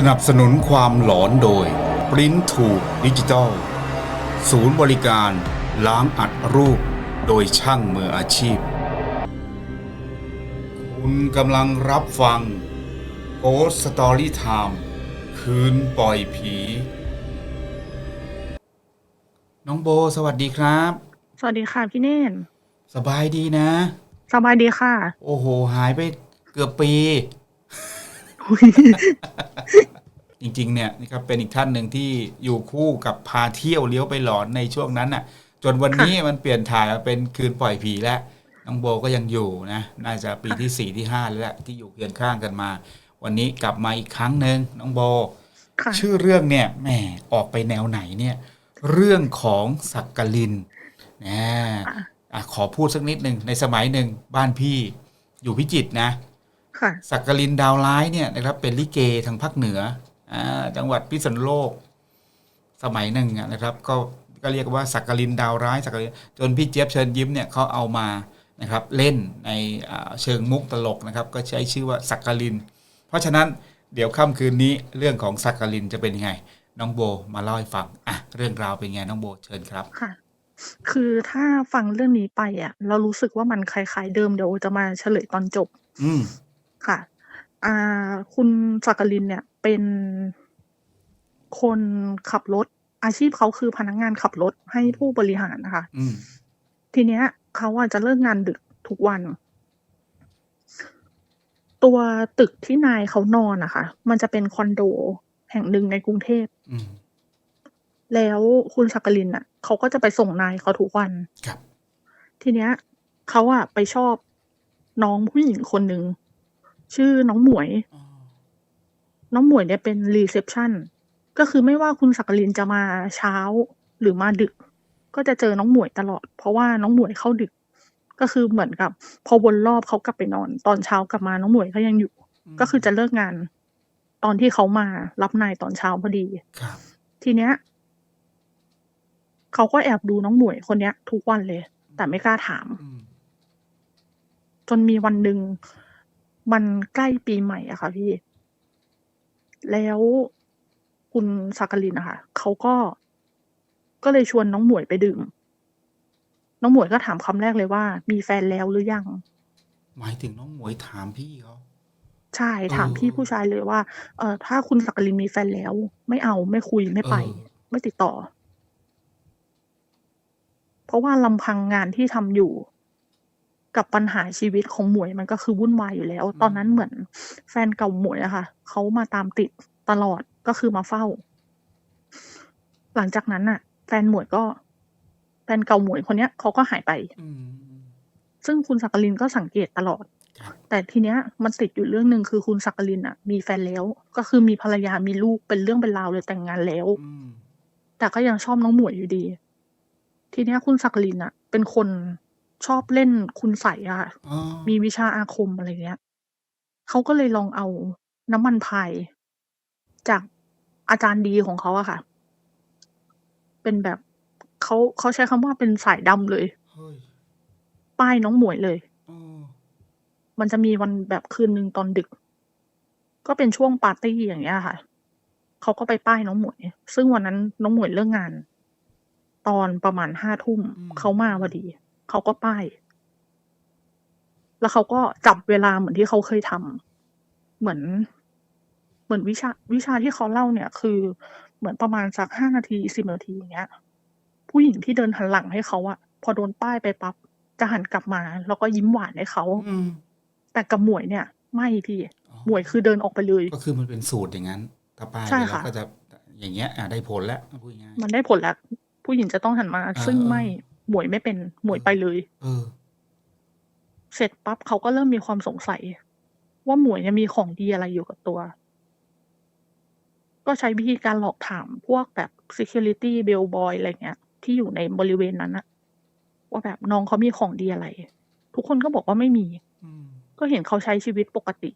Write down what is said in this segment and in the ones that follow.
สนับสนุนความหลอนโดย ปริ้นถูกดิจิตอลศูนย์บริการล้างอัดรูป โดยช่างมืออาชีพ คุณกำลังรับฟัง Ghost Story Time คืนปล่อยผี น้องโบสวัสดีครับ สวัสดีค่ะพี่เน่น สบายดีนะ สบายดีค่ะ โอ้โห หายไปเกือบปี จริง ๆ เนี่ยนะครับเป็นอีกท่านหนึ่งที่อยู่คู่กับพาเที่ยวเลี้ยวไปหลอนในช่วงนั้นน่ะ จนวันนี้มันเปลี่ยนถ่ายมาเป็นคืนปล่อยผีแล้วน้องโบก็ยังอยู่นะน่าจะปีที่สี่ที่ห้าแล้วแหละที่อยู่เคียงข้างกันมา วันนี้กลับมาอีกครั้งหนึ่งน้องโบค่ะชื่อเรื่องเนี่ยแหมออกไปแนวไหนเนี่ย เรื่องของสักกลินนะอะอะขอพูดสักนิดหนึ่งในสมัยหนึ่งบ้านพี่อยู่พิจิตรนะค่ะ สักกลินดาวร้ายเนี่ยนะครับเป็นลิเกทางภาคเหนืออ่าจังหวัดพิษณุโลก สมัยหนึ่งอะนะครับ ก็ก็เรียกว่าสักกลินดาวร้ายสักกลินจนพี่เจี๊ยบเชิญยิ้มเนี่ยเขาเอามานะครับเล่นในอ่าเชิงมุกตลกนะครับ ก็ใช้ชื่อว่าสักกลิน เพราะฉะนั้นเดี๋ยวค่ำคืนนี้เรื่องของสักกลินจะเป็นยังไง น้องโบมาเล่าให้ฟังอะเรื่องราวเป็นไงน้องโบเชิญครับค่ะคือถ้าฟังเรื่องนี้ไปอะ เรารู้สึกว่ามันคล้ายๆเดิมเดี๋ยวจะมาเฉลยตอนจบ อืม ค่ะ อ่า คุณสักกลินเนี่ยเป็นคนขับรถ อาชีพเขาคือพนักงานขับรถให้ผู้บริหารนะคะอืมทีเนี้ยเขาอาจจะเลิกงานดึกทุกวัน ตัวตึกที่นายเขานอนนะคะ มันจะเป็นคอนโดแห่งหนึ่งในกรุงเทพอืมแล้วคุณสักกลินอะเขาก็จะไปส่งนายเขาทุกวันครับ ทีเนี้ยเขาอะไปชอบน้องผู้หญิงคนหนึ่ง ชื่อน้องหมวยอ๋อน้องหมวยเนี่ยเป็นรีเซพชันก็คือไม่ว่าคุณสักกลินจะมาเช้าหรือมาดึก ก็จะเจอน้องหมวยตลอด เพราะว่าน้องหมวยเข้าดึก ก็คือเหมือนกับ พอวนรอบเขากลับไปนอน ตอนเช้ากลับมาน้องหมวยเขายังอยู่ ก็คือจะเลิกงาน ตอนที่เขามารับนายตอนเช้าพอดีครับทีเนี้ยเขาก็แอบดูน้องหมวยคนเนี้ย ทุกวันเลย แต่ไม่กล้าถามอืมจนมีวันหนึ่ง มันใกล้ปีใหม่อะค่ะพี่ แล้วคุณสักกลินอะค่ะเขาก็ ก็เลยชวนน้องหมวยไปดื่ม น้องหมวยก็ถามคำแรกเลยว่า มีแฟนแล้วหรือยัง หมายถึงน้องหมวยถามพี่เขา ใช่ ถามเออพี่ผู้ชายเลยว่า เออถ้าคุณสักกลินมีแฟนแล้ว ไม่เอาไม่คุยไม่ไป เออ ไม่ติดต่อ เพราะว่าลำพังงานที่ทำอยู่ กับปัญหาชีวิตของหมวยมันก็คือวุ่นวายอยู่แล้ว ตอนนั้นเหมือนแฟนเก่าหมวยอะค่ะเขามาตามติดตลอดก็คือมาเฝ้า หลังจากนั้นน่ะแฟนหมวยก็แฟนเก่าหมวยคนเนี้ยเขาก็หายไปอืมซึ่งคุณสักกลินก็สังเกตตลอดครับแต่ทีเนี้ย มันติดอยู่เรื่องหนึ่งคือคุณสักกลินอะมีแฟนแล้ว ก็คือมีภรรยามีลูกเป็นเรื่องเป็นราวเลยแต่งงานแล้วอืมแต่ก็ยังชอบน้องหมวยอยู่ดี ทีเนี้ยคุณสักกลินอะเป็นคน ชอบเล่นคุณใสยอะค่ะอ๋อ มีวิชาอาคม อะไรเงี้ย เขาก็เลยลองเอาน้ำมันพายจากอาจารย์ดีของเขาอะค่ะ เป็นแบบ เขา เขาใช้คำว่าเป็นสายดำเลย เฮ้ย ป้ายน้องหมวยเลยอ๋อมันจะมีวันแบบคืนหนึ่งตอนดึก ก็เป็นช่วงปาร์ตี้อย่างเงี้ยค่ะ เขาก็ไปป้ายน้องหมวย ซึ่งวันนั้นน้องหมวยเลิกงาน ตอนประมาณห้าทุ่มเขามาพอดี เขาก็ป้าย แล้วเขาก็จับเวลาเหมือนที่เขาเคยทำเหมือน เหมือนวิชาวิชาที่เขาเล่าเนี่ย คือเหมือนประมาณสักห้านาทีสิบนาทีอย่างเงี้ย ผู้หญิงที่เดินหันหลังให้เขาอะพอโดนป้ายไปปั๊บจะหันกลับมา แล้วก็ยิ้มหวานให้เขาอืมแต่กับหมวยเนี่ย ไม่พี่อ๋อหมวยคือเดินออกไปเลย ก็คือมันเป็นสูตรอย่างนั้นถ้าป้ายใช่ไปแล้วค่ะก็จะอย่างเงี้ยอะได้ผลแล้วพูดง่ายมันได้ผลแล้ว ผู้หญิงจะต้องหันมาอ่าซึ่งเออไม่ หมวยไม่เป็นหมวยไปเลยเออเสร็จปั๊บเขาก็เริ่มมีความสงสัย ว่าหมวยเนี่ยมีของดีอะไรอยู่กับตัว ก็ใช้วิธีการหลอกถามพวกแบบ security bellboy อะไรเงี้ย ที่อยู่ในบริเวณนั้นอะว่าแบบน้องเขามีของดีอะไร ทุกคนก็บอกว่าไม่มีอืมก็เห็นเขาใช้ชีวิตปกติ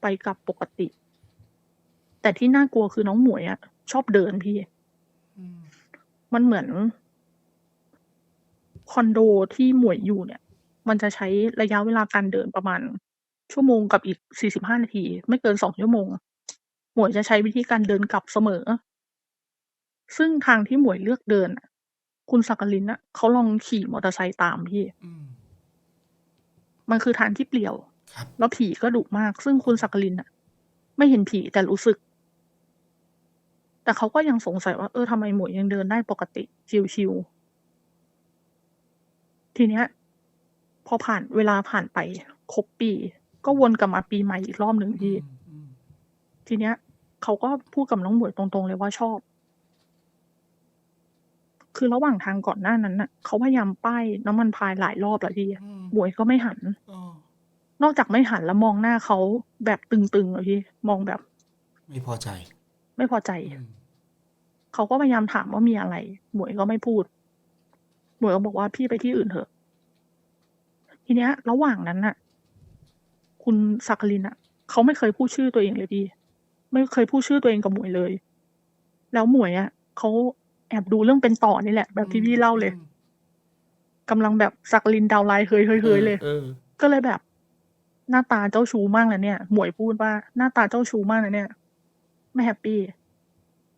ไปกับปกติ แต่ที่น่ากลัวคือน้องหมวยอะชอบเดินพี่อืมมันเหมือน คอนโดที่หมวยอยู่เนี่ย มันจะใช้ระยะเวลาการเดินประมาณ ชั่วโมงกับอีกสี่สิบห้านาที ไม่เกินสองชั่วโมง หมวยจะใช้วิธีการเดินกลับเสมอ ซึ่งทางที่หมวยเลือกเดินน่ะคุณสักกลินน่ะเขาลองขี่มอเตอร์ไซค์ตามพี่อืมมันคือทางที่เปลี่ยวครับแล้วผีก็ดุมาก ซึ่งคุณสักกลินน่ะ ไม่เห็นผีแต่รู้สึก แต่เขาก็ยังสงสัยว่าเออทำไมหมวยยังเดินได้ปกติชิวๆ ทีเนี้ย พอผ่านเวลาผ่านไปครบปี ก็วนกลับมาปีใหม่อีกรอบหนึ่งอืพี่มอืมทีเนี้ยเขาก็พูดกับน้องหมวยตรงๆเลยว่าชอบ คือระหว่างทางก่อนหน้านั้นน่ะเขาพยายามป้ายน้ำมันพรายหลายรอบแล้วพี่อืมหมวยก็ไม่หันอ๋อนอกจากไม่หันแล้วมองหน้าเขาแบบตึงๆอะพี่มองแบบ ไม่พอใจ ไม่พอใจอืมเขาก็พยายามถามว่ามีอะไรหมวยก็ไม่พูด หมวยก็บอกว่าพี่ไปที่อื่นเถอะ ทีเนี้ย ระหว่างนั้นน่ะ คุณสักกลินอะเขาไม่เคยพูดชื่อตัวเองเลยพี่ ไม่เคยพูดชื่อตัวเองกับหมวยเลย แล้วหมวยอะเขาแอบดูเรื่องเป็นต่อนี่แหละ แบบที่พี่เล่าเลยอืมกำลังแบบสักกลินดาวไลน์เฮยเฮยเฮยเลยเออก็เลยแบบ หน้าตาเจ้าชู้มากนะเนี่ย หมวยพูดว่าหน้าตาเจ้าชู้มากนะเนี่ย ไม่แฮปปี้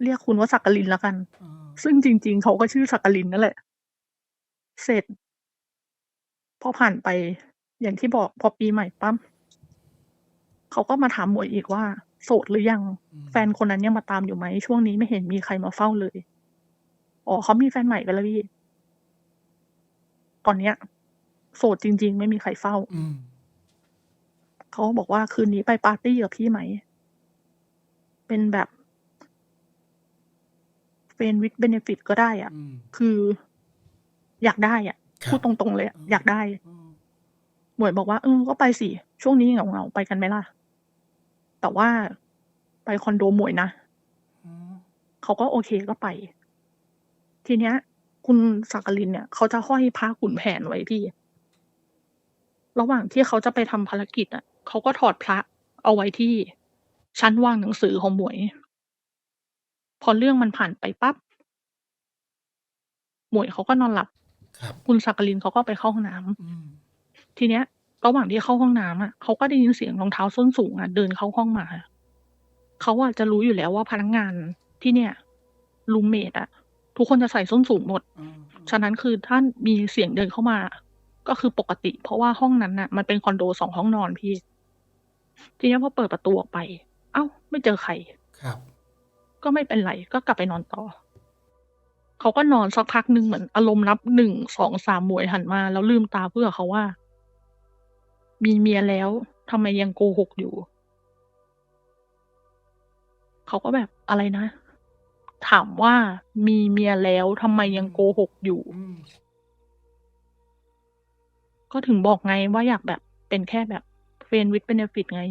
เรียกคุณว่าสักกลินแล้วกันเออซึ่งจริง ๆ เขาก็ชื่อสักกลินนั่นแหละ เสร็จ พอผ่านไปอย่างที่บอกพอปีใหม่ปั๊มเขาก็มาถามหมวยอีกว่า โสดหรือยังอืมแฟนคนนั้นยังมาตามอยู่ไหมช่วงนี้ไม่เห็นมีใครมาเฝ้าเลยอ๋อเขามีแฟนใหม่ไปแล้วพี่ตอนเนี้ย โสดจริง ๆ ไม่มีใครเฝ้าอืมเขาบอกว่าคืนนี้ไปปาร์ตี้กับพี่ไหม เป็นแบบเฟนวิดเบเนฟิตก็ได้อะอืมคือ อยากได้อะครับพูดตรงๆเลยอะอืมอยากได้อืมหมวยบอกว่าเออก็ไปสิช่วงนี้เหงาๆไปกันไหมล่ะ แต่ว่าไปคอนโดหมวยนะอืมเขาก็โอเคก็ไป ทีเนี้ย คุณสักกลินเนี่ยเขาจะห้อยพระขุนแผนไว้พี่ระหว่างที่เขาจะไปทำภารกิจอะเขาก็ถอดพระเอาไว้ที่ชั้นวางหนังสือของหมวย พอเรื่องมันผ่านไปปั๊บหมวยเขาก็นอนหลับ ครับ คุณสักกลินเขาก็ไปเข้าห้องน้ำ อืม ทีเนี้ยระหว่างที่เข้าห้องน้ำอะเขาก็ได้ยินเสียงรองเท้าส้นสูงอะเดินเข้าห้องมาเขาอะจะรู้อยู่แล้วว่าพนักงานที่เนี่ยรูมเมทอะ ทุกคนจะใส่ส้นสูงหมด อืมฉะนั้นคือถ้ามีเสียงเดินเข้ามา ก็คือปกติ เพราะว่าห้องนั้นน่ะ มันเป็นคอนโดสองห้องนอนพี่ ทีนี้พอเปิดประตูออกไป เอ้า ไม่เจอใคร ครับ ก็ไม่เป็นไร ก็กลับไปนอนต่อ เขาก็นอนสักพักหนึ่งเหมือนอารมณ์นับหนึ่งสองสามหมวยหันมา แล้วลืมตาเพื่อเขาว่า มีเมียแล้วทำไมยังโกหกอยู่ เขาก็แบบอะไรนะ ถามว่ามีเมียแล้วทำไมยังโกหกอยู่อืมก็ถึงบอกไงว่าอยากแบบเป็นแค่แบบเฟนวิดเบเนฟิตไง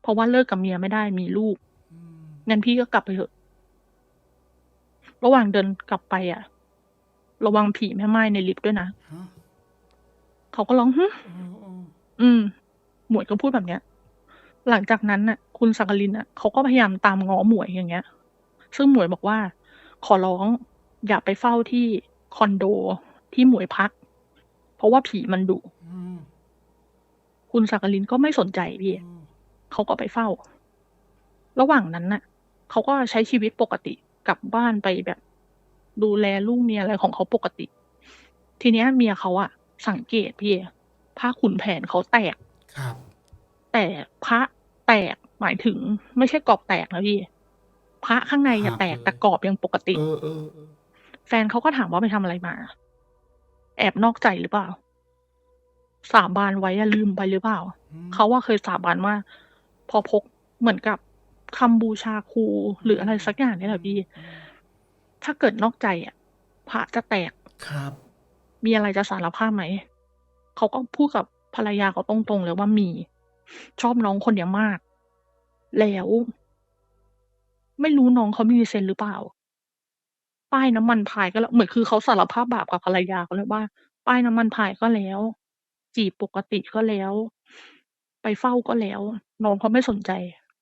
เพราะว่าเลิกกับเมียไม่ได้มีลูกอืมงั้นพี่ก็กลับไปเถอะ ระหว่างเดินกลับไปอะ ระวังผีแม่ไม้ในลิฟต์ด้วยนะเขาก็ร้องฮึเออเอออืม หมวยก็พูดแบบเนี้ย หลังจากนั้นน่ะ คุณสักกลินน่ะเขาก็พยายามตามง้อหมวยอย่างเงี้ย ซึ่งหมวยบอกว่า ขอร้อง อย่าไปเฝ้าที่คอนโดที่หมวยพัก เพราะว่าผีมันดุคุณสักกลินก็ไม่สนใจพี่เขาก็ไปเฝ้า ระหว่างนั้นน่ะเขาก็ใช้ชีวิตปกติกลับบ้านไปแบบ ดูแลลูกเมียอะไรของเขาปกติ ทีเนี้ยเมียเขาอะสังเกตพี่ผ้าขุนแผนเขาแตกครับ แต่พระแตกหมายถึง ไม่ใช่กรอบแตกนะพี่พระข้างในอะแตกแต่กรอบยังปกติเออเออเออแฟนเขาก็ถามว่าไปทำอะไรมา แอบนอกใจหรือเปล่า สาบานไว้อะลืมไปหรือเปล่าอืมเขาว่าเคยสาบานว่า พอพกเหมือนกับคำบูชาครูหรืออะไรสักอย่างนี่แหละพี่อืม ถ้าเกิดนอกใจอะพระจะแตกครับ มีอะไรจะสารภาพไหม เขาก็พูดกับภรรยาเขาตรงๆเลยว่ามี ชอบน้องคนเนี้ยมาก แล้ว ไม่รู้น้องเขามีเซนส์หรือเปล่า ป้ายน้ำมันพายก็แล้วเหมือนคือเขาสารภาพบาปกับภรรยาเขาเลยว่า ป้ายน้ำมันพายก็แล้ว จีบปกติก็แล้ว ไปเฝ้าก็แล้ว น้องเขาไม่สนใจ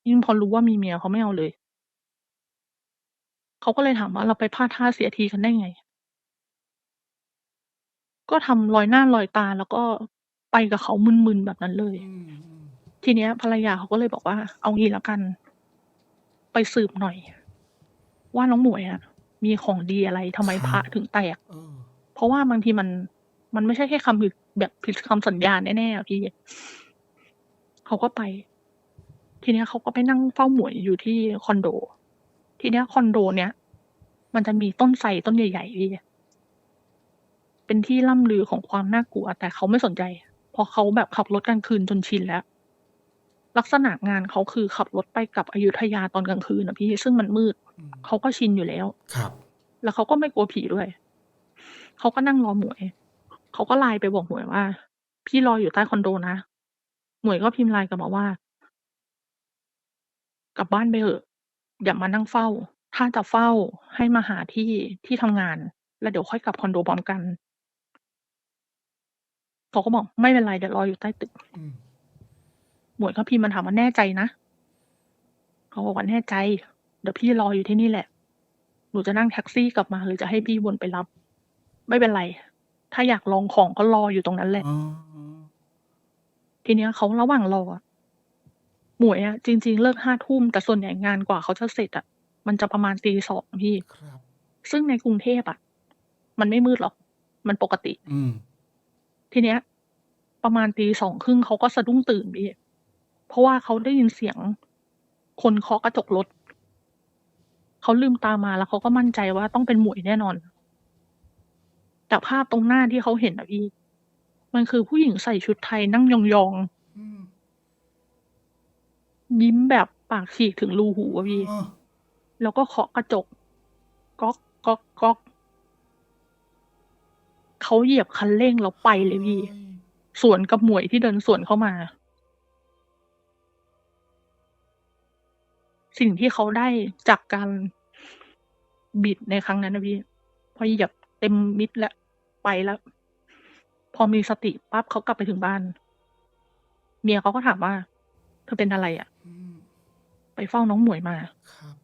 ยิ่งพอรู้ว่ามีเมียเขาไม่เอาเลย เขาก็เลยถามว่าเราไปพลาดท่าเสียทีกันได้ไง ก็ทำรอยหน้ารอยตาแล้วก็ไปกับเขามึนๆแบบนั้นเลยอืมอืมทีเนี้ย ภรรยาเขาก็เลยบอกว่า เอางี้แล้วกัน ไปสืบหน่อย ว่าน้องหมวยอะมีของดีอะไรทำไมคพรัระบถึงแตกเออเพราะว่าบางทีมัน มันไม่ใช่แค่คำผิดแบบผิดคำสัญญาแน่ๆอะพี่เขาก็ไป ทีเนี้ยเขาก็ไปนั่งเฝ้าหมวยอยู่ที่คอนโด ทีเนี้ยคอนโดเนี้ยมันจะมีต้นไทรต้นใหญ่ๆพี่เป็นที่ล่ำลือของความน่ากลัว แต่เขาไม่สนใจเพราะเขาแบบขับรถกลางคืนจนชินแล้ว ลักษณะงานเขาคือขับรถไปกลับอยุธยาตอนกลางคืนอะพี่ซึ่งมันมืดอืมเขาก็ชินอยู่แล้ว ครับ แล้วเขาก็ไม่กลัวผีด้วย เขาก็นั่งรอหมวย เขาก็ไลน์ไปบอกหมวยว่า พี่รออยู่ใต้คอนโดนะ หมวยก็พิมพ์ไลน์กลับมาว่า กลับบ้านไปเถอะ อย่ามานั่งเฝ้า ถ้าจะเฝ้าให้มาหาที่ที่ทำงาน แล้วเดี๋ยวค่อยกลับคอนโดพร้อมกันเขาก็บอกไม่เป็นไรเดี๋ยวรออยู่ใต้ตึกอืมหมวยก็พิมพ์มาถามว่าแน่ใจนะเขาบอกว่าแน่ใจ เดี๋ยวพี่รออยู่ที่นี่แหละ หนูจะนั่งแท็กซี่กลับมา หรือจะให้พี่วนไปรับ ไม่เป็นไร ถ้าอยากลองของก็รออยู่ตรงนั้นแหละอ๋อทีเนี้ยเขาระหว่างรออะ หมวยอะจริง ๆ เลิกห้าทุ่ม แต่ส่วนใหญ่งานกว่าเขาจะเสร็จอะมันจะประมาณตีสองพี่ ครับ ซึ่งในกรุงเทพอะมันไม่มืดหรอก มันปกติ อืม ทีเนี้ย ประมาณตีสองครึ่งเขาก็สะดุ้งตื่นพี่เพราะว่าเขาได้ยินเสียงคนเคาะกระจกรถเขาลืมตามาแล้วเขาก็มั่นใจว่าต้องเป็นหมวยแน่นอน แต่ภาพตรงหน้าที่เขาเห็นอะพี่ มันคือผู้หญิงใส่ชุดไทยนั่งยองอืมๆ ยิ้มแบบปากฉีกถึงรูหูอะพี่อ๋อแล้วก็เคาะกระจก ก๊อกก๊อกก๊อกเขาเหยียบคันเร่งแล้วไปเลยพี่โอ้ยสวนกับหมวยที่เดินสวนเข้ามา สิ่งที่เขาได้จากการบิดในครั้งนั้นนะพี่ พอเหยียบเต็มมิดแล้วไปแล้ว พอมีสติปั๊บเขากลับไปถึงบ้าน เมียเขาก็ถามว่า เธอเป็นอะไรอะ่ะ อืมไปเฝ้าน้องหมวยมา ครับ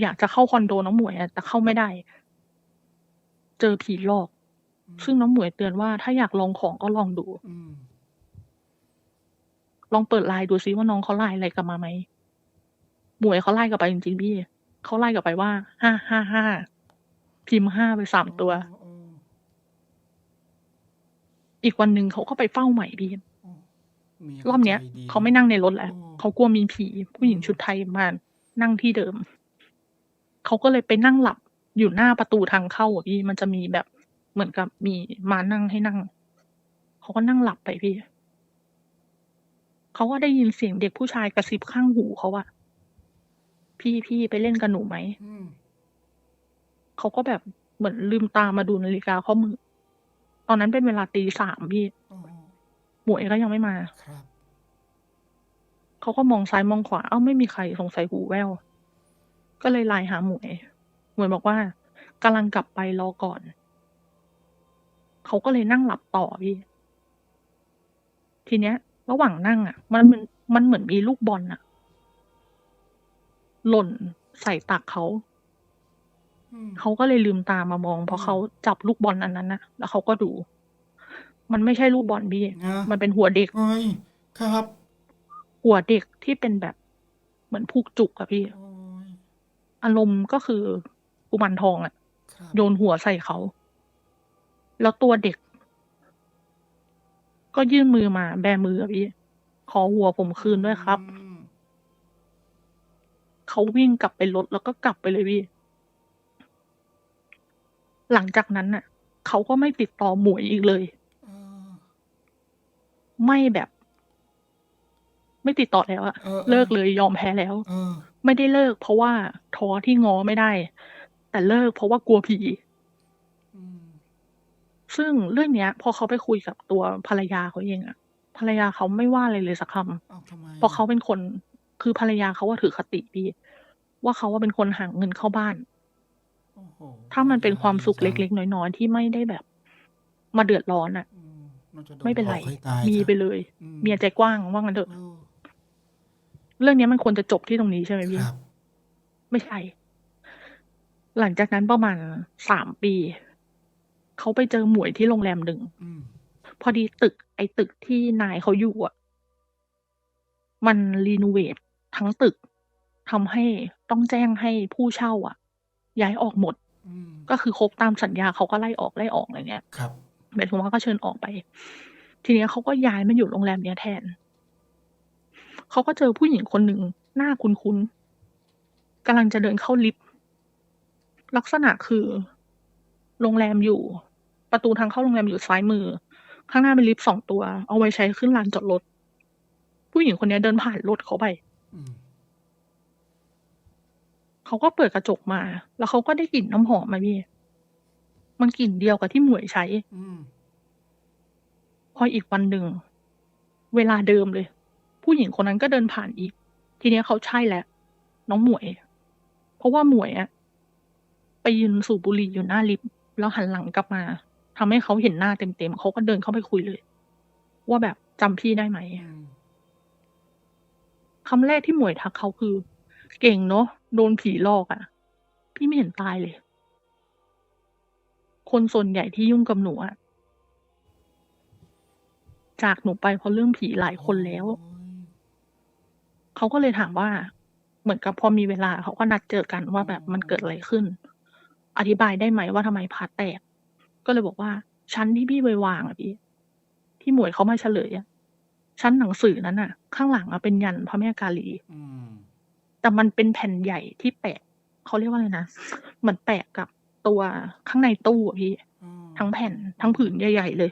อยากจะเข้าคอนโดน้องหมวยอะแต่เข้าไม่ได้ เจอผีหลอก อืมซึ่งน้องหมวยเตือนว่าถ้าอยากลองของก็ลองดู อืมลองเปิดไลน์ดูซิว่าน้องเขาไลน์อะไรกลับมาไหมหมวยเขาไลน์กลับไปจริงๆพี่เขาไลน์กลับไปว่าห้าห้าห้าพิมพ์ห้าไปสามตัวโอ้อีกวันหนึ่งเขาก็ไปเฝ้าใหม่พี่โอ้เมีย รอบเนี้ยใจดีเขาไม่นั่งในรถแล้วโอ้เขากลัวมีผีผู้หญิงชุดไทยมานั่งที่เดิม เขาก็เลยไปนั่งหลับอยู่หน้าประตูทางเข้าอะพี่มันจะมีแบบเหมือนกับมีมานั่งให้นั่ง เขาก็นั่งหลับไปพี่เขาก็ได้ยินเสียงเด็กผู้ชายกระซิบข้างหูเขาว่าพี่พี่ไปเล่นกับหนูไหมอืมเขาก็แบบเหมือนลืมตามาดูนาฬิกาข้อมือ ตอนนั้นเป็นเวลาตีสามพี่โอ้ หมวยก็ยังไม่มา ครับ เขาก็มองซ้ายมองขวา เอ้าไม่มีใครสงสัยหูแววก็เลยไลน์หาหมวย หมวยบอกว่ากำลังกลับไปรอก่อน เขาก็เลยนั่งหลับต่อพี่ ทีเนี้ย ระหว่างนั่งอะ มันมันมันเหมือนมีลูกบอลอะ หล่นใส่ตักเขา อืม เขาก็เลยลืมตามามอง เพราะเขาจับลูกบอลอันนั้นนะแล้วเขาก็ดู มันไม่ใช่ลูกบอลพี่นะมันเป็นหัวเด็ก เฮ้ยครับหัวเด็กที่เป็นแบบเหมือนผูกจุกอะพี่ โอ้ยอารมณ์ก็คือกุมารทองอะครับโยนหัวใส่เขา แล้วตัวเด็ก ก็ยื่นมือมาแบมืออะพี่ ขอหัวผมคืนด้วยครับ อืมเขาวิ่งกลับไปรถแล้วก็กลับไปเลยพี่ หลังจากนั้นน่ะ เขาก็ไม่ติดต่อหมวยอีกเลยเออ ไม่แบบ ไม่ติดต่อแล้วอะออออเลิกเลยยอมแพ้แล้วเออไม่ได้เลิก เพราะว่าท้อที่ง้อไม่ได้ แต่เลิกเพราะว่ากลัวผีอืมซึ่งเรื่องเนี้ย พอเขาไปคุยกับตัวภรรยาเขาเองอะภรรยาเขาไม่ว่าอะไรเลยสักคำเอ้าทำไมเพราะเขาเป็นคน คือภรรยาเขาว่าถือคติพี่ ว่าเขาว่าเป็นคนหาเงินเข้าบ้านโอ้โหถ้ามันเป็นความสุขดีเจังล็กๆน้อยๆที่ไม่ได้แบบ มาเดือดร้อนอะอืมน่าจะโด ไม่เป็นไรหลอกให้ตายมีซะไปเลยอืเมียใจกว้างว่างั้นเถอะเออเรื่องเนี้ยมันควรจะจบที่ตรงนี้ใช่ไหมพี่ครับไม่ใช่ หลังจากนั้นประมาณสามปี เขาไปเจอหมวยที่โรงแรมหนึ่งอืมพอดีตึก ไอ้ตึกที่นายเขาอยู่อะ มันรีโนเวททั้งตึกทำให้ต้องแจ้งให้ผู้เช่าอะย้ายออกหมดอืมก็คือครบตามสัญญาเขาก็ไล่ออกไล่ออกอะไรเงี้ย ครับ หมายถึงว่าก็เชิญออกไป ทีเนี้ยเขาก็ย้ายมาอยู่โรงแรมเนี้ยแทน เขาก็เจอผู้หญิงคนหนึ่งหน้าคุ้นๆกำลังจะเดินเข้าลิฟต์ลักษณะคือโรงแรมอยู่ ประตูทางเข้าโรงแรมอยู่ซ้ายมือ ข้างหน้าเป็นลิฟต์สองตัว เอาไว้ใช้ขึ้นลานจอดรถผู้หญิงคนเนี้ยเดินผ่านรถเขาไปอืมเขาก็เปิดกระจกมา แล้วเขาก็ได้กลิ่นน้ำหอมมาพี่ มันกลิ่นเดียวกับที่หมวยใช้ อืม พออีกวันหนึ่ง เวลาเดิมเลย ผู้หญิงคนนั้นก็เดินผ่านอีก ทีเนี้ยเขาใช่แล้วน้องหมวย เพราะว่าหมวยอะไปยืนสูบบุหรี่อยู่หน้าลิฟต์แล้วหันหลังกลับมาทำให้เขาเห็นหน้าเต็มๆเขาก็เดินเข้าไปคุยเลย ว่าแบบจำพี่ได้ไหมอืม คำแรกที่หมวยทักเขาคือ เก่งเนาะโดนผีหลอกอะ่ะพี่ไม่เห็นตายเลย คนส่วนใหญ่ที่ยุ่งกับหนูอะ่ะจากหนูไปเพราะเรื่องผีหลายคนแล้วโอ้ยเขาก็เลยถามว่า เหมือนกับพอมีเวลาเขาก็นัดเจอกันว่าแบบมันเกิดอะไรขึ้น อธิบายได้ไหมว่าทำไมพาแตก ก็เลยบอกว่าชั้นที่พี่ไปวางอะพี่ที่หมวยเขามาเฉลยอะชั้นหนังสือนั้นอะข้างหลังอะเป็นยันพระแม่กาลีอืมแต่มันเป็นแผ่นใหญ่ที่แปะเขาเรียกว่าอะไรนะเหมือนแปะกับ ตัวข้างในตู้อะพี่อืมทั้งแผ่นทั้งผืนใหญ่ๆเลย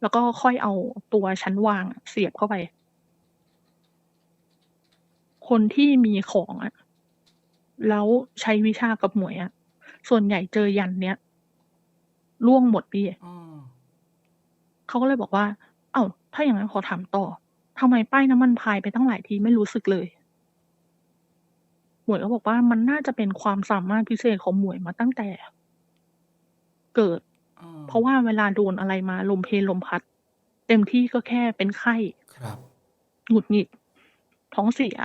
แล้วก็ค่อยเอาตัวชั้นวางอะเสียบเข้าไป คนที่มีของอะแล้วใช้วิชากับหมวยอะส่วนใหญ่เจอยันเนี้ยล่วงหมดพี่อ๋อเขาก็เลยบอกว่า เอ้า ถ้าอย่างนั้นขอถามต่อทำไมป้ายน้ำมันพายไปตั้งหลายทีไม่รู้สึกเลย หมวยก็บอกว่ามันน่าจะเป็นความสามารถพิเศษของหมวยมาตั้งแต่ เกิดอ๋อเพราะว่าเวลาโดนอะไรมาลมเพลลมพัด เต็มที่ก็แค่เป็นไข้ครับหงุดหงิด ท้องเสีย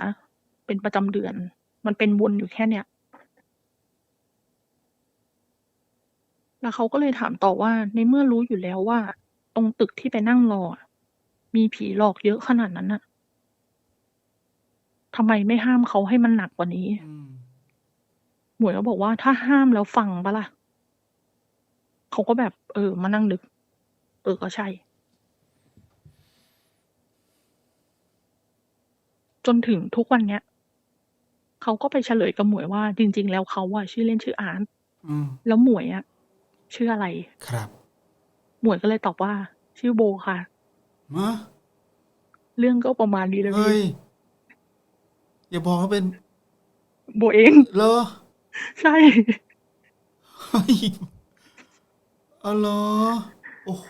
เป็นประจำเดือน มันเป็นวนอยู่แค่เนี้ยแล้วเขาก็เลยถามต่อว่า ในเมื่อรู้อยู่แล้วว่า ตรงตึกที่ไปนั่งรออะมีผีหลอกเยอะขนาดนั้นน่ะ ทำไมไม่ห้ามเขาให้มันหนักกว่านี้ อืม หมวยก็บอกว่าถ้าห้ามแล้วฟังปะล่ะ เขาก็แบบ เออ มานั่งนึก เออก็ใช่ จนถึงทุกวันเนี้ย เขาก็ไปเฉลยกับหมวยว่า จริง ๆ แล้วเขาอะชื่อเล่นชื่ออาร์ตอืม แล้วหมวยอะชื่ออะไร ครับหมวยก็เลยตอบว่า ชื่อโบค่ะ มะเรื่องก็ประมาณนี้เลยเฮ้พี่ย อย่าบอกว่าเป็นโบเองเหรอใช่ เฮ้ยอ๋อเหรอโอ้โห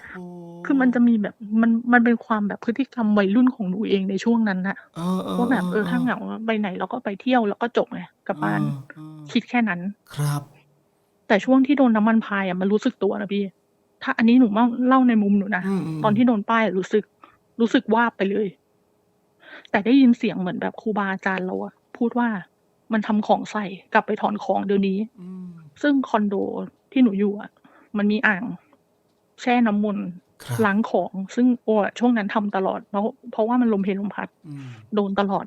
คือมันจะมีแบบมันมันเป็นความแบบพฤติกรรมวัยรุ่นของหนูเองในช่วงนั้นน่ะเออเออว่าแบบเออถ้าเหงาไปไหนเราก็ไปเที่ยวแล้วก็จบไงกลับบ้านเออเออคิดแค่นั้น ครับ แต่ช่วงที่โดนน้ำมันพายอะมันรู้สึกตัวนะพี่ ถ้าอันนี้หนูเล่าเล่าในมุมหนูนะอืมมตอนที่โดนป้ายรู้สึก รู้สึกว่าบไปเลย แต่ได้ยินเสียงเหมือนแบบครูบาอาจารย์เราอะพูดว่ามันทำของใส่กลับไปถอนของเดี๋ยวนี้อืมซึ่งคอนโดที่หนูอยู่อะมันมีอ่าง แช่น้ำมนต์ครับล้างของ ซึ่งโอ้อะช่วงนั้นทำตลอดเพราะเพราะว่ามันลมเพลลมพัดอืมโดนตลอด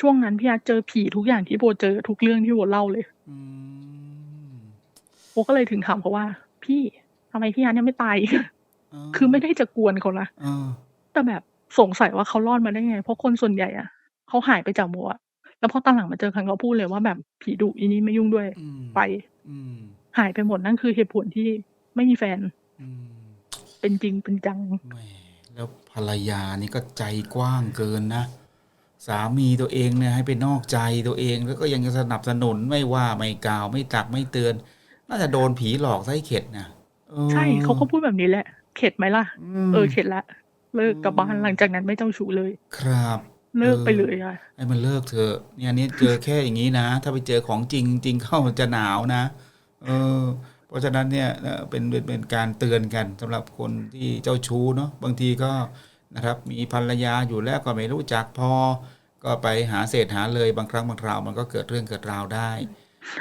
ช่วงนั้นพี่อาร์ตเจอผีทุกอย่างที่โบเจอทุกเรื่องที่โบเล่าเลยอืมโบก็เลยถึงถามเขาว่า พี่ทำไมพี่อาร์ตยังไม่ตายอีกเออคือไม่ได้จะกวนเขานะเออแต่แบบ สงสัยว่าเขารอดมาได้ไง เพราะคนส่วนใหญ่อะเขาหายไปจากโบอะแล้วพอตอนหลังมาเจอครั้งเขาพูดเลยว่าแบบผีดุอีนี้ไม่ยุ่งด้วยอืมไปอืมหายไปหมดนั่นคือเหตุผลที่ไม่มีแฟนอืมเป็นจริงเป็นจังแหมแล้วภรรยานี่ก็ใจกว้างเกินนะสามีตัวเองเนี่ยให้ไปนอกใจตัวเองแล้วก็ยังจะสนับสนุนไม่ว่าไม่กล่าวไม่ตักไม่เตือน น่าจะโดนผีหลอกซะให้เข็ดนะออใช่เขาก็พูดแบบนี้แหละ เข็ดไหมล่ะมเออเข็ดละ เลิกกลับบ้านอืมหลังจากนั้นไม่เจ้าชู้เลย ครับเลิกไปเออเลยอะให้มันเลิกเถอะเนี่ยอันนี้เจอแค่อย่างนี้นะ ถ้าไปเจอของจริงจริงเข้ามันจะหนาวนะ เออ เพราะฉะนั้นเนี่ยเอ่อเป็นเป็นเป็นการเตือนกันสำหรับคนที่เจ้าชู้เนาะบางทีก็นะครับ มีภรรยาอยู่แล้วก็ไม่รู้จักพอ ก็ไปหาเศษหาเลยบางครั้งบางคราวมันก็เกิดเรื่องเกิดราวได้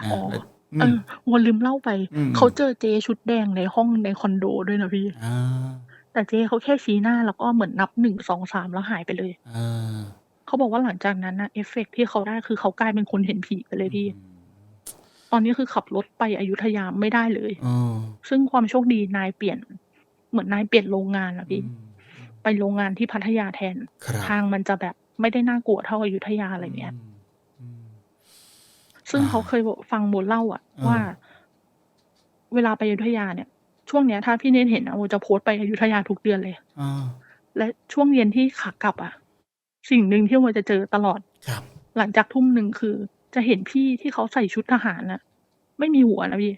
นะอ๋อแล้วอืเอมอวันลืมเล่าไปอืมเขาเจอเจชุดแดงในห้องในคอนโดด้วยนะพี่อ่า แต่เจเขาแค่ชี้หน้าแล้วก็เหมือนนับหนึ่งสองสามแล้วหายไปเลยเออเขาบอกว่าหลังจากนั้นน่ะเอฟเฟกต์ที่เขาได้คือเขากลายเป็นคนเห็นผีไปเลยพี่อืมตอนนี้คือขับรถไปอยุธยาไม่ได้เลยเออซึ่งความโชคดีนายเปลี่ยน เหมือนนายเปลี่ยนโรงงานอะอืพี่มไปโรงงานที่พัทยาแทนครับทางมันจะแบบไม่ได้น่ากลัวเท่าอยุธยาอะไรเงี้ยอืมอืมซึ่งอ่าเขาเคยบอกฟังโมเล่าอะเออว่า เวลาไปอยุธยาเนี่ย ช่วงเนี้ยถ้าพี่เนทเห็นอะโมจะโพสต์ไปอยุธยาทุกเดือนเลย อ่า และช่วงเย็นที่ขากลับอะสิ่งหนึ่งที่โมจะเจอตลอด ครับ หลังจากทุ่มหนึ่งคือ จะเห็นพี่ที่เขาใส่ชุดทหารน่ะ ไม่มีหัวนะพี่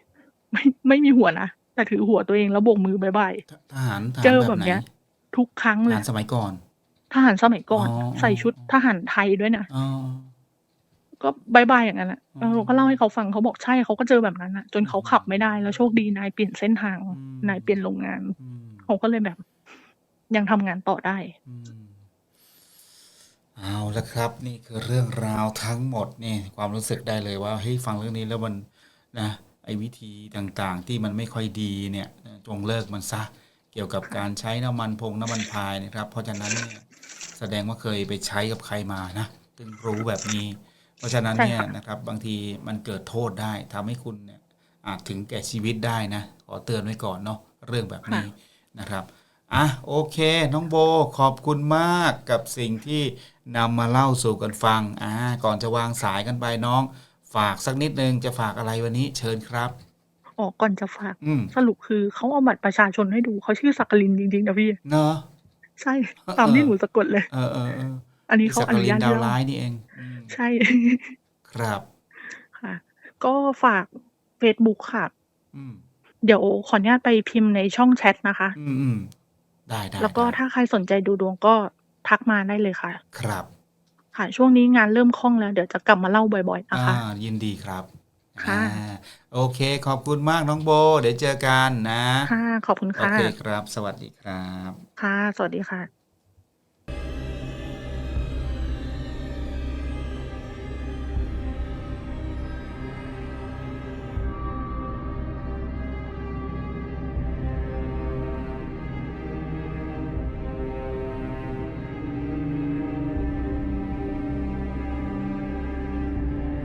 ไม่ไม่มีหัวนะแต่ถือหัวตัวเองแล้วโบกมือบายบาย ททหารทหารเจอแบแบบบไหนเนี้ย ทุกครั้งทเลยหารสมัยก่อน ทหารสมัยก่อน อ๋อ ใส่ชุดทหารไทยด้วยนะ อ๋อ ก็บายบายอย่างนั้นแหละอืมแล้วเราก็เล่าให้เขาฟังเขาบอกใช่เขาก็เจอแบบนั้นอะจนเขาขับไม่ได้แล้วโชคดีนายเปลี่ยนเส้นทางอืมนายเปลี่ยนโรงงานอืมเขาก็เลยแบบ ยังทำงานต่อได้อืมเอาละครับ นี่คือเรื่องราวทั้งหมดนี่ความรู้สึกได้เลยว่าเฮ้ยฟังเรื่องนี้แล้วมันนะไอ้วิธีต่างๆ ที่มันไม่ค่อยดีเนี่ยจงเลิกมันซะเกี่ยวกับการใช้น้ำมันพงน้ำมันพายนะครับ เพราะฉะนั้นเนี่ยแสดงว่าเคยไปใช้กับใครมานะถึงรู้แบบนี้เพ ราะฉะนั้นเนี่ยใช่ค่ะนะครับบางทีมันเกิดโทษได้ทำให้คุณเนี่ยอาจถึงแก่ชีวิตได้นะ ขอเตือนไว้ก่อนเนาะเรื่องแบบนี้นะครับอะโอเค น้องโบขอบคุณมากกับสิ่งที่นำมาเล่าสู่กันฟังอ่าก่อนจะวางสายกันไปน้อง ฝากสักนิดนึงจะฝากอะไรวันนี้เชิญครับออกก่อนจะฝากอืมสรุปคือเขาเอาบัตรประชาชนให้ดูเขาชื่อสักกลินจริงๆนะพี่เนอะใช่ตามที่หนูสะกดเลย เออเออเอออันนี้เขาสักอกนุลินญาตดาวเล่าร้ายนี่เองอืมใช่ ครับ ค่ะ ก็ฝาก Facebook ค่ะอืมเดี๋ยวขออนุญาตไปพิมพ์ในช่องแชทนะคะ อืมอืมได้ได้แล้วก็ได้ถ้าใครสนใจดูดวงก็ทักมาได้เลยค่ะ ครับ ค่ะ ช่วงนี้งานเริ่มคล่องแล้ว เดี๋ยวจะกลับมาเล่าบ่อยๆ นะอ่าคะยินดีครับค่ะ อ่าโอเค ขอบคุณมากน้องโบ เดี๋ยวเจอกันนะ ค่ะ ขอบคุณโอค่ะ เคครับ สวัสดีครับ ค่ะ สวัสดีค่ะ